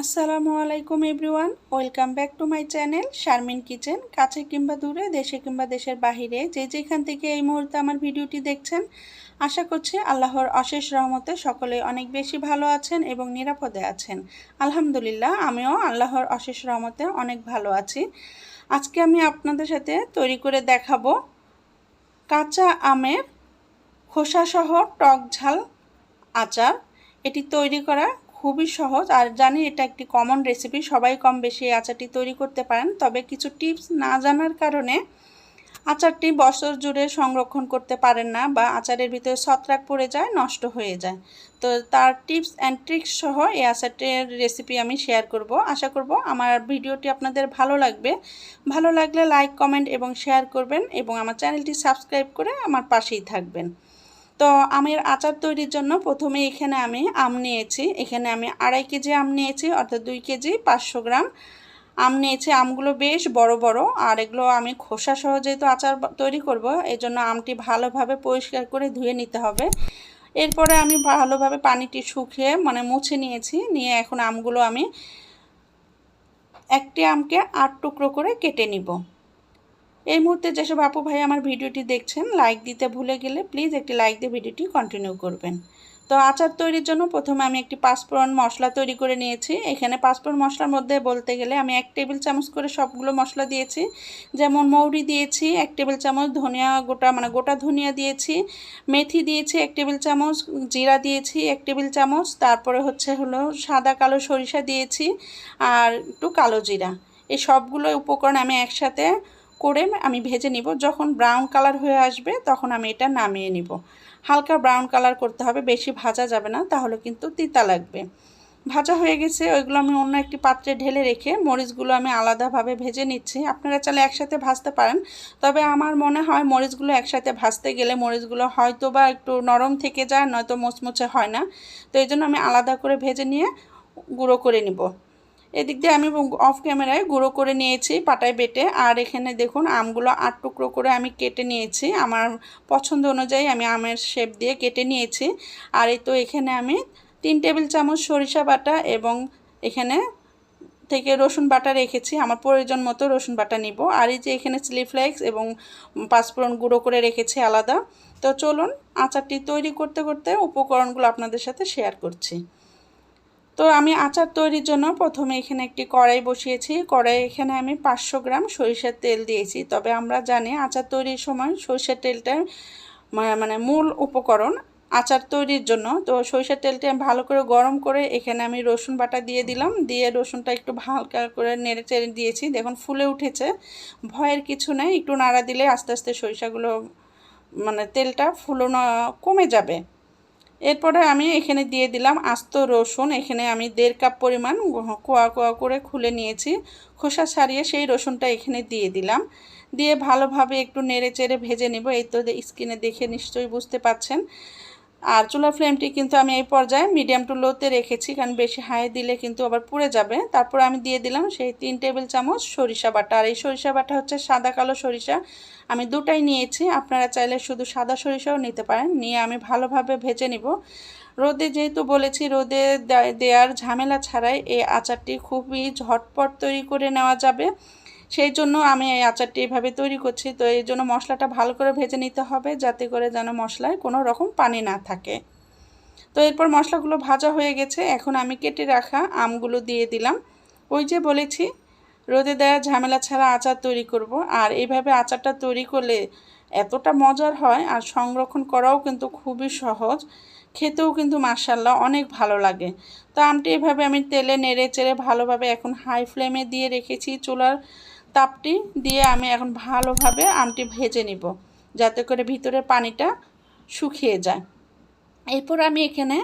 আসসালামু আলাইকুম everyone, welcome back to my channel Sharmin kitchen. কাছে কিংবা দূরে, দেশে কিংবা দেশের বাহিরে, যে যেখান থেকে এই মুহূর্তে আমার ভিডিওটি দেখছেন, আশা করছি আল্লাহর অশেষ রহমতে সকলে অনেক বেশি ভালো আছেন এবং নিরাপদে আছেন। আলহামদুলিল্লাহ, আমিও আল্লাহর অশেষ রহমতে অনেক ভালো আছি। আজকে আমি আপনাদের সাথে তৈরি করে দেখাবো কাঁচা আমের খোসাসহ টক ঝাল আচার। এটি তৈরি করা খুবই সহজ। আর জানি এটা একটি কমন রেসিপি সবাই কম বেশি এই আচারটি তৈরি করতে পারেন। তবে কিছু টিপস না জানার কারণে আচারটি বছর জুড়ে সংরক্ষণ করতে পারেন না বা আচারের ভিতরে ছত্রাক পড়ে যায়, নষ্ট হয়ে যায়। তো তার টিপস অ্যান্ড ট্রিক্স সহ এই আচারটির রেসিপি আমি শেয়ার করব। আশা করব আমার ভিডিওটি আপনাদের ভালো লাগবে। ভালো লাগলে লাইক কমেন্ট এবং শেয়ার করবেন এবং আমার চ্যানেলটি সাবস্ক্রাইব করে আমার পাশেই থাকবেন। তো আমের আচার তৈরির জন্য প্রথমে এখানে আমি আম নিয়েছি। এখানে আমি আড়াই কেজি আম নিয়েছি, অর্থাৎ দুই কেজি, পাঁচশো গ্রাম। আম নিয়েছি, আমগুলো বেশ বড় বড়, আর এগুলো আমি খোসা সহ যেহেতু আচার তৈরি করব জন্য আমটি ভালোভাবে পরিষ্কার করে ধুয়ে নিতে হবে। এরপরে আমি ভালোভাবে পানিটি শুকিয়ে মানে মুছে নিয়েছি। নিয়ে এখন আমগুলো আমি একটি আমকে আট টুকরো করে কেটে নিব। এই মুহূর্তে যেসব আপু ভাই আমার ভিডিওটি দেখছেন লাইক দিতে ভুলে গেলে প্লিজ একটি লাইক দিয়ে ভিডিওটি কন্টিনিউ করবেন। তো আচার তৈরির জন্য প্রথমে আমি একটি পাঁচফোড়ন মশলা তৈরি করে নিয়েছি। এখানে পাঁচফোড়ন মশলার মধ্যে বলতে গেলে আমি এক টেবিল চামচ করে সবগুলো মশলা দিয়েছি। যেমন মৌরি দিয়েছি, এক টেবিল চামচ ধনিয়া গোটা মানে গোটা ধনিয়া দিয়েছি। মেথি দিয়েছি, এক টেবিল চামচ। জিরা দিয়েছি, এক টেবিল চামচ। তারপরে হচ্ছে হলো সাদা কালো সরিষা দিয়েছি আর একটু কালো জিরা। এই সবগুলো উপকরণ আমি একসাথে করে আমি ভেজে নিব। যখন ব্রাউন কালার হয়ে আসবে, তখন আমি এটা নামিয়ে নিব। হালকা ব্রাউন কালার করতে হবে, বেশি ভাজা যাবে না, তাহলে কিন্তু তিতা লাগবে। ভাজা হয়ে গেছে, ওইগুলো আমি অন্য একটি পাত্রে ঢেলে রেখে মরিচগুলো আমি আলাদাভাবে ভেজে নিচ্ছি। আপনারা চাইলে একসাথে ভাজতে পারেন, তবে আমার মনে হয় মরিচগুলো একসাথে ভাজতে গেলে মরিচগুলো হয়তো বা একটু নরম থেকে যায়, নয়তো মোচমোচে হয় না। তো এই জন্য আমি আলাদা করে ভেজে নিয়ে গুঁড়ো করে নিব। এদিক দিয়ে আমি অফ ক্যামেরায় গুঁড়ো করে নিয়েছি পাটায় বেটে। আর এখানে দেখুন, আমগুলো আট টুকরো করে আমি কেটে নিয়েছি। আমার পছন্দ অনুযায়ী আমি আমের শেপ দিয়ে কেটে নিয়েছি। আর এই তো এখানে আমি তিন টেবিল চামচ সরিষা বাটা এবং এখানে থেকে রসুন বাটা রেখেছি। আমার প্রয়োজন মতো রসুন বাটা নিব। আর এই যে এখানে চিলি ফ্লেক্স এবং পাঁচফোড়ন গুঁড়ো করে রেখেছি আলাদা। তো চলুন, আচারটি তৈরি করতে করতে উপকরণগুলো আপনাদের সাথে শেয়ার করছি। তো আমি আচার তৈরির জন্য প্রথমে এখানে একটি কড়াই বসিয়েছি। কড়াই এখানে আমি পাঁচশো গ্রাম সরিষার তেল দিয়েছি। তবে আমরা জানি আচার তৈরির সময় সরিষার তেলটা মানে মূল উপকরণ আচার তৈরির জন্য। তো সরিষার তেলটি ভালো করে গরম করে এখানে আমি রসুন বাটা দিয়ে দিলাম। দিয়ে রসুনটা একটু হালকা করে নেড়ে চেড়ে দিয়েছি। দেখুন ফুলে উঠেছে। ভয়ের কিছু নেই। একটু নাড়া দিলে আস্তে আস্তে সরিষাগুলো মানে তেলটা ফুলোনো কমে যাবে। এরপরে আমি এখানে দিয়ে দিলাম আস্ত রসুন। এখানে আমি দেড় কাপ পরিমাণ কোয়া কোয়া করে খুলে নিয়েছি। খোসা ছাড়িয়ে সেই রসুনটা এখানে দিয়ে দিলাম। দিয়ে ভালোভাবে একটু নেড়ে চেড়ে ভেজে নেব। এই তো স্কিনে দেখে নিশ্চয়ই বুঝতে পাচ্ছেন আর চুলা ফ্লেমটি কিন্তু আমি এই পর্যায়ে মিডিয়াম টু লোতে রেখেছি, কারণ বেশি হাই দিলে কিন্তু আবার পুড়ে যাবে। তারপর আমি দিয়ে দিলাম সেই তিন টেবিল চামচ সরিষা বাটা। আর এই সরিষা বাটা হচ্ছে সাদা কালো সরিষা। আমি দুটাই নিয়েছি। আপনারা চাইলে শুধু সাদা সরিষাও নিতে পারেন। নিয়ে আমি ভালোভাবে ভেজে নিব। রোদে যেহেতু বলেছি, রোদে দেওয়ার ঝামেলা ছাড়াই এই আচারটি খুবই ঝটপট তৈরি করে নেওয়া যাবে। সেই জন্য আমি এই আচারটি এইভাবে তৈরি করছি। তো এই জন্য মশলাটা ভালো করে ভেজে নিতে হবে যাতে করে যেন মশলায় কোনো রকম পানি না থাকে। তো এরপর মশলাগুলো ভাজা হয়ে গেছে। এখন আমি কেটে রাখা আমগুলো দিয়ে দিলাম। ওই যে বলেছি, রোদে দেওয়া ঝামেলা ছাড়া আচার তৈরি করব। আর এইভাবে আচারটা তৈরি করলে এতটা মজার হয় আর সংরক্ষণ করাও কিন্তু খুবই সহজ। খেতেও কিন্তু মার্শাল্লাহ অনেক ভালো লাগে। তো আমটি এভাবে আমি তেলে নেড়ে চেড়ে ভালোভাবে এখন হাই ফ্লেমে দিয়ে রেখেছি। চুলার তাপটি দিয়ে আমি এখন ভালোভাবে আমটি ভেজে নিব, যাতে করে ভিতরে পানিটা শুকিয়ে যায়। এরপর আমি এখানে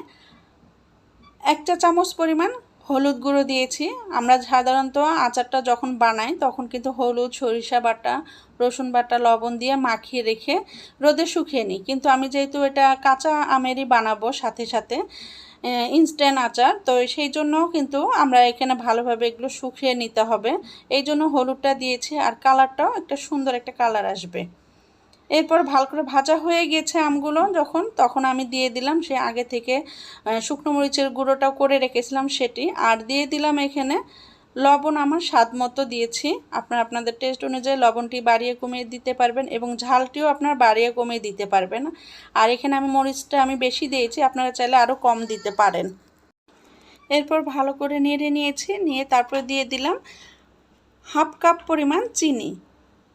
এক চা চামচ পরিমাণ হলুদ গুঁড়ো দিয়েছি। আমরা সাধারণত আচারটা যখন বানাই, তখন কিন্তু হলুদ, সরিষা বাটা, রসুন বাটা, লবণ দিয়ে মাখিয়ে রেখে রোদে শুকিয়ে নিই। কিন্তু আমি যেহেতু এটা কাঁচা আমেরই বানাবো সাথে সাথে ইনস্ট্যান্ট আচার। তো সেই জন্য কিন্তু আমরা এখানে ভালোভাবে এগুলো শুকিয়ে নিতে হবে। এই জন্য হলুদটা দিয়েছি আর কালারটাও একটা সুন্দর একটা কালার আসবে। এরপর ভালো করে ভাজা হয়ে গেছে আমগুলো যখন, তখন আমি দিয়ে দিলাম সে আগে থেকে শুকনো মরিচের গুঁড়োটাও করে রেখেছিলাম সেটি। আর দিয়ে দিলাম এখানে লবণ আমার স্বাদ মতো দিয়েছি। আপনার আপনাদের টেস্ট অনুযায়ী লবণটি বাড়িয়ে কমিয়ে দিতে পারবেন এবং ঝালটিও আপনার বাড়িয়ে কমিয়ে দিতে পারবেন। আর এখানে আমি মরিচটা আমি বেশি দিয়েছি, আপনারা চাইলে আরও কম দিতে পারেন। এরপর ভালো করে নেড়ে নিয়েছি, নিয়ে তারপর দিয়ে দিলাম হাফ কাপ পরিমাণ চিনি।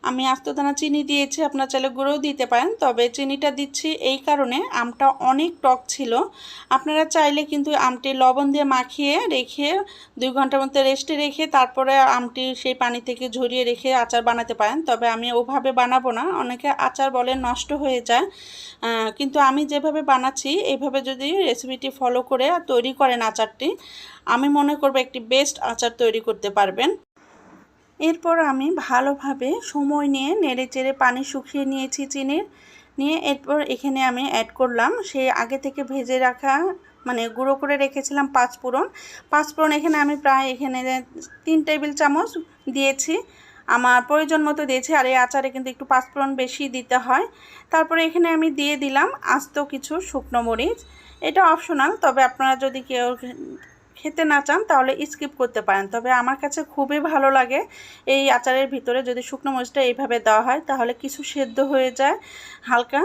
আমি আস্তদানা চিনি দিয়েছি, আপনার চাইলে গুঁড়োও দিতে পারেন, তবে চিনিটা দিচ্ছি এই কারণে আমটা অনেক টক ছিল। আপনারা চাইলে কিন্তু আমটি লবণ দিয়ে মাখিয়ে রেখে দুই ঘণ্টার মধ্যে রেস্টে রেখে তারপরে আমটি সেই পানি থেকে ঝরিয়ে রেখে আচার বানাতে পারেন, তবে আমি ওভাবে বানাবো না। অনেকে আচার বলে নষ্ট হয়ে যায় কিন্তু আমি যেভাবে বানাচ্ছি এইভাবে যদি রেসিপিটি ফলো করে তৈরি করেন আচারটি, আমি মনে করব একটি বেস্ট আচার তৈরি করতে পারবেন। এরপর আমি ভালোভাবে সময় নিয়ে নেড়ে চেড়ে পানি শুকিয়ে নিয়েছি চিনির। নিয়ে এরপর এখানে আমি অ্যাড করলাম সেই আগে থেকে ভেজে রাখা মানে গুঁড়ো করে রেখেছিলাম পাঁচ ফোড়ন। পাঁচ ফোড়ন এখানে আমি প্রায় এখানে তিন টেবিল চামচ দিয়েছি। আমার প্রয়োজন মতো দিয়েছি, আর এই আচারে কিন্তু একটু পাঁচফোড়ন বেশি দিতে হয়। তারপরে এখানে আমি দিয়ে দিলাম আস্ত কিছু শুকনো মরিচ। এটা অপশনাল তবে আপনারা যদি কেউ খেতে না চান, তাহলে স্কিপ করতে পারেন। তবে আমার কাছে খুবই ভালো লাগে এই আচারের ভিতরে যদি শুকনো মরিচটা এইভাবে দেওয়া হয়, তাহলে কিছু সেদ্ধ হয়ে যায় হালকা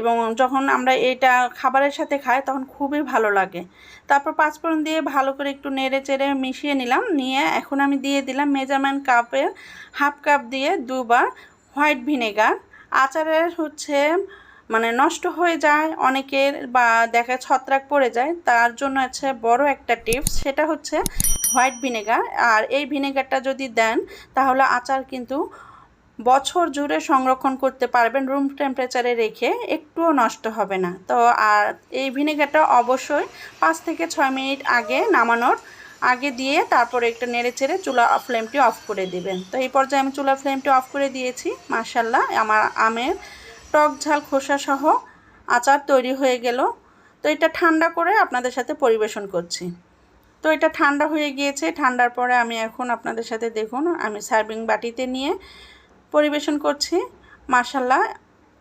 এবং যখন আমরা এটা খাবারের সাথে খাই, তখন খুবই ভালো লাগে। তারপর পাঁচফোড়ন দিয়ে ভালো করে একটু নেড়ে চেড়ে মিশিয়ে নিলাম। নিয়ে এখন আমি দিয়ে দিলাম মেজারমেন্ট কাপের হাফ কাপ দিয়ে দুবার হোয়াইট ভিনেগার। আচারের হচ্ছে মানে নষ্ট হয়ে যায় অনেকের বা দেখা ছত্রাক পড়ে যায়, তার জন্য আছে বড় একটা টিপস, সেটা হচ্ছে হোয়াইট ভিনেগার। আর এই ভিনেগারটা যদি দেন, তাহলে আচার কিন্তু বছর জুড়ে সংরক্ষণ করতে পারবেন, রুম টেম্পারেচারে রেখে একটুও নষ্ট হবে না। তো আর এই ভিনেগারটা অবশ্যই পাঁচ থেকে ছয় মিনিট আগে নামানোর আগে দিয়ে তারপরে একটু নেড়ে চেড়ে চুলা ফ্লেমটি অফ করে দিবেন। তো এই পর্যায়ে আমি চুলা ফ্লেমটি অফ করে দিয়েছি মার্শাল্লাহ আমার আমের টক ঝাল খোসা সহ আচার তৈরি হয়ে গেল। তো এটা ঠান্ডা করে আপনাদের সাথে পরিবেশন করছি। তো এটা ঠান্ডা হয়ে গিয়েছে। ঠান্ডার পরে আমি এখন আপনাদের সাথে দেখুন, আমি সার্ভিং বাটিতে নিয়ে পরিবেশন করছি। মাসাল্লাহ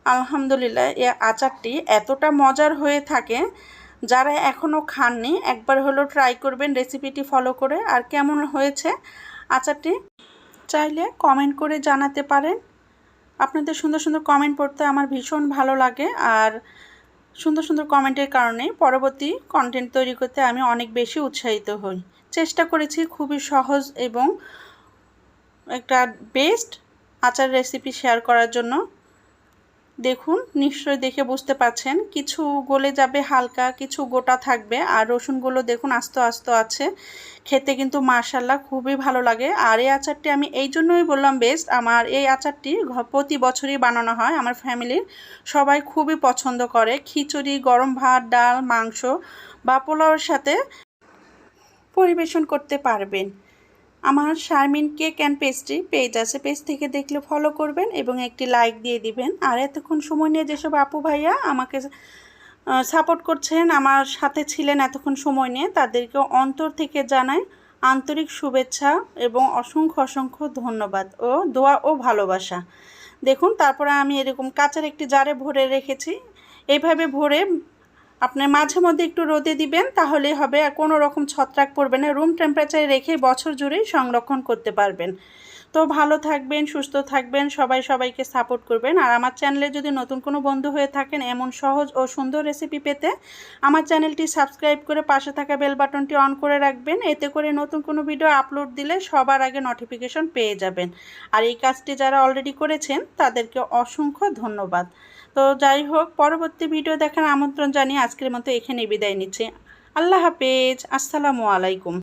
আলহামদুলিল্লাহ, এ আচারটি এতটা মজার হয়ে থাকে। যারা এখনও খাননি, একবার হলো ট্রাই করবেন রেসিপিটি ফলো করে। আর কেমন হয়েছে আচারটি, চাইলে কমেন্ট করে জানাতে পারেন। আপনাদের সুন্দর সুন্দর কমেন্ট পড়তে আমার ভীষণ ভালো লাগে আর সুন্দর সুন্দর কমেন্টের কারণে পরবর্তী কন্টেন্ট তৈরি করতে আমি অনেক বেশি উৎসাহিত হই। চেষ্টা করেছি খুবই সহজ এবং একটা বেস্ট আচার রেসিপি শেয়ার করার জন্য। দেখুন, নিশ্চয়ই দেখে বুঝতে পাচ্ছেন কিছু গলে যাবে হালকা, কিছু গোটা থাকবে। আর রসুনগুলো দেখুন, আস্ত আস্ত আছে। খেতে কিন্তু মার্শাল্লাহ খুবই ভালো লাগে। আর এই আচারটি আমি এই জন্যই বললাম বেস্ট আমার এই আচারটি প্রতি বছরই বানানো হয় আমার ফ্যামিলির। সবাই খুবই পছন্দ করে। খিচুড়ি, গরম ভাত, ডাল, মাংস বা পোলাওয়ের সাথে পরিবেশন করতে পারবেন। আমার Sharmin cake and pastry page আছে পেজ থেকে দেখলে ফলো করবেন এবং একটি লাইক দিয়ে দিবেন। আর এতক্ষণ সময় নিয়ে যেসব আপু ভাইয়া আমাকে সাপোর্ট করছেন, আমার সাথে ছিলেন এতক্ষণ সময় নিয়ে, তাদেরকে অন্তর থেকে জানাই আন্তরিক শুভেচ্ছা এবং অসংখ্য অসংখ্য ধন্যবাদ ও দোয়া ও ভালোবাসা। দেখুন, তারপরে আমি এরকম কাঁচের একটি জারে ভরে রেখেছি। এইভাবে ভরে আপনার মাঝে মধ্যে একটু রোদে দিবেন, তাহলেই হবে। আর কোনো রকম ছত্রাক পড়বে না। রুম টেম্পারেচারে রেখে বছর জুড়েই সংরক্ষণ করতে পারবেন। তো ভালো থাকবেন, সুস্থ থাকবেন, সবাই সবাইকে সাপোর্ট করবেন। আর আমার চ্যানেলে যদি নতুন কোনো বন্ধু হয়ে থাকেন এমন সহজ ও সুন্দর রেসিপি পেতে, আমার চ্যানেলটি সাবস্ক্রাইব করে পাশে থাকা বেল বাটনটি অন করে রাখবেন। এতে করে নতুন কোনো ভিডিও আপলোড দিলে সবার আগে নোটিফিকেশন পেয়ে যাবেন। আর এই কাজটি যারা অলরেডি করেছেন, তাদেরকে অসংখ্য ধন্যবাদ। তো যাই হোক, পরবর্তী ভিডিও দেখার আমন্ত্রণ জানিয়ে আজকের মতো এখানে বিদায় নিচ্ছে। আল্লাহ হাফেজ, আসসালামু আলাইকুম।